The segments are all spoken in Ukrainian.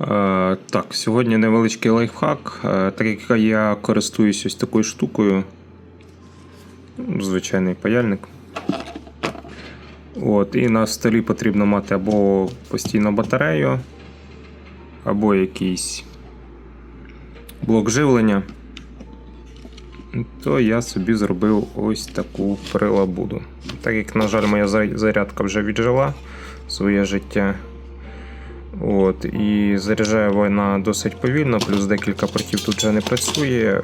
Е, Так, сьогодні невеличкий лайфхак. Е, Так як я користуюсь ось такою штукою. Звичайний паяльник. От, і на столі потрібно мати або постійну батарею, або якийсь блок живлення. То я собі зробив ось таку прилабуду. Так як, на жаль, моя зарядка вже віджила своє життя. От, і заряджає вона досить повільно, плюс декілька портів тут вже не працює.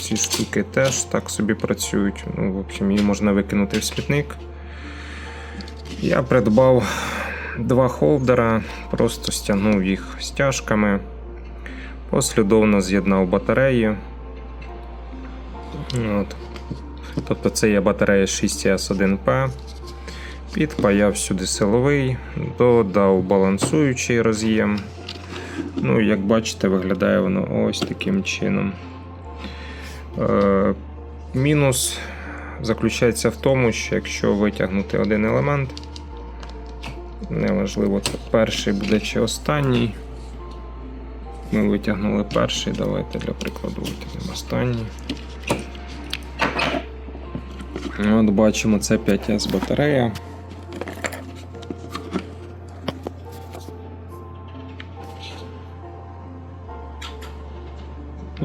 Ці штуки теж так собі працюють. Ну, в общем, її можна викинути в смітник. Я придбав два холдера, просто стягнув їх стяжками, послідовно з'єднав батареї. От. Тобто це є батарея 6S1P. Підпаяв сюди силовий, додав балансуючий роз'єм. Ну, як бачите, виглядає воно ось таким чином. Е, мінус заключається в тому, що якщо витягнути один елемент, неважливо, це перший буде чи останній. Ми витягнули перший, давайте для прикладу витягнемо останній. От бачимо, це 5С батарея.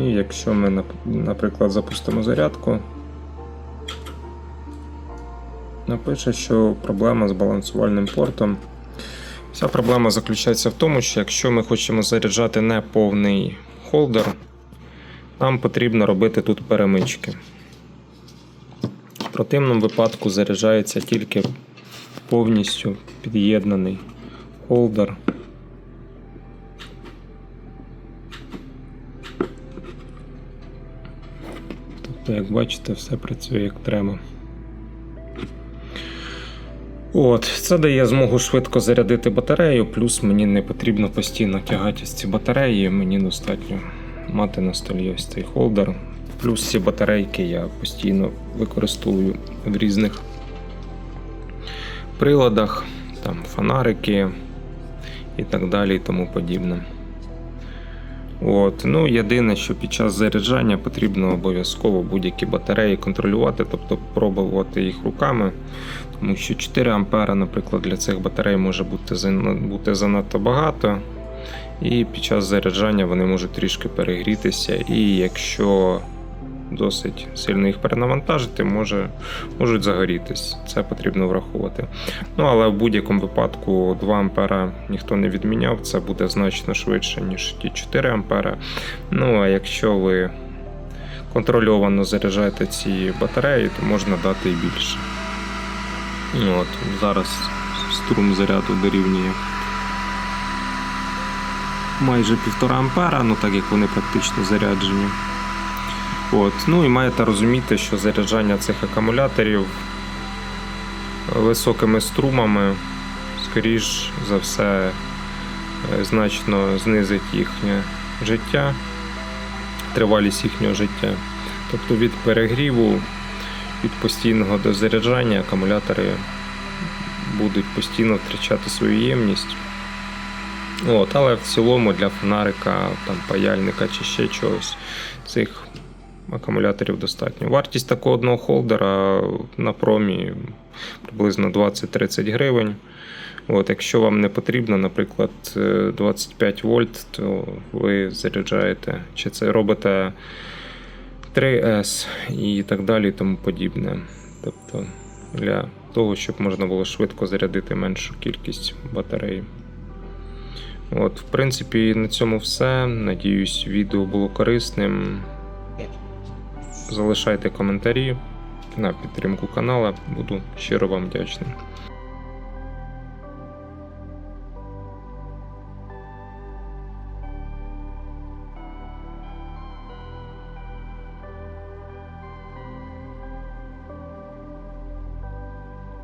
І якщо ми, наприклад, запустимо зарядку, напише, що проблема з балансувальним портом. Вся проблема заключається в тому, що якщо ми хочемо заряджати не повний холдер, нам потрібно робити тут перемички. В противному випадку заряджається тільки повністю під'єднаний холдер. Тобто, як бачите, все працює як треба. От, це дає змогу швидко зарядити батарею, плюс мені не потрібно постійно тягати ці батареї, мені достатньо мати на столі ось цей холдер. Плюс ці батарейки я постійно використовую в різних приладах, там фонарики і так далі і тому подібне. От. Ну, єдине, що під час заряджання потрібно обов'язково будь-які батареї контролювати, тобто пробувати їх руками, тому що 4 А, наприклад, для цих батарей може бути, бути занадто багато, і під час заряджання вони можуть трішки перегрітися. І якщо досить сильно їх перенавантажити, може, можуть загорітись. Це потрібно враховувати. Ну, але в будь-якому випадку 2 ампера ніхто не відміняв, це буде значно швидше, ніж ті 4 ампера. Ну, а якщо ви контрольовано заряджаєте ці батареї, то можна дати і більше. Ну, От, зараз струм заряду дорівнює майже 1,5 ампера, ну так як вони практично заряджені. От. Ну і маєте розуміти, що заряджання цих акумуляторів високими струмами, скоріш за все, е, значно знизить їхнє життя, тривалість їхнього життя. Тобто від перегріву, від постійного дозаряджання акумулятори будуть постійно втрачати свою ємність. От, але в цілому для фонарика, там, паяльника чи ще чогось цих акумуляторів достатньо. Вартість такого одного холдера на промі приблизно 20-30 гривень. От, якщо вам не потрібно, наприклад, е, 25 вольт, то ви заряджаєте, чи це робите 3S і так далі, і тому подібне. Тобто для того, щоб можна було швидко зарядити меншу кількість батарей. От, в принципі, на цьому все. Надіюсь, відео було корисним. Залишайте коментарі на підтримку канала, буду щиро вам вдячний.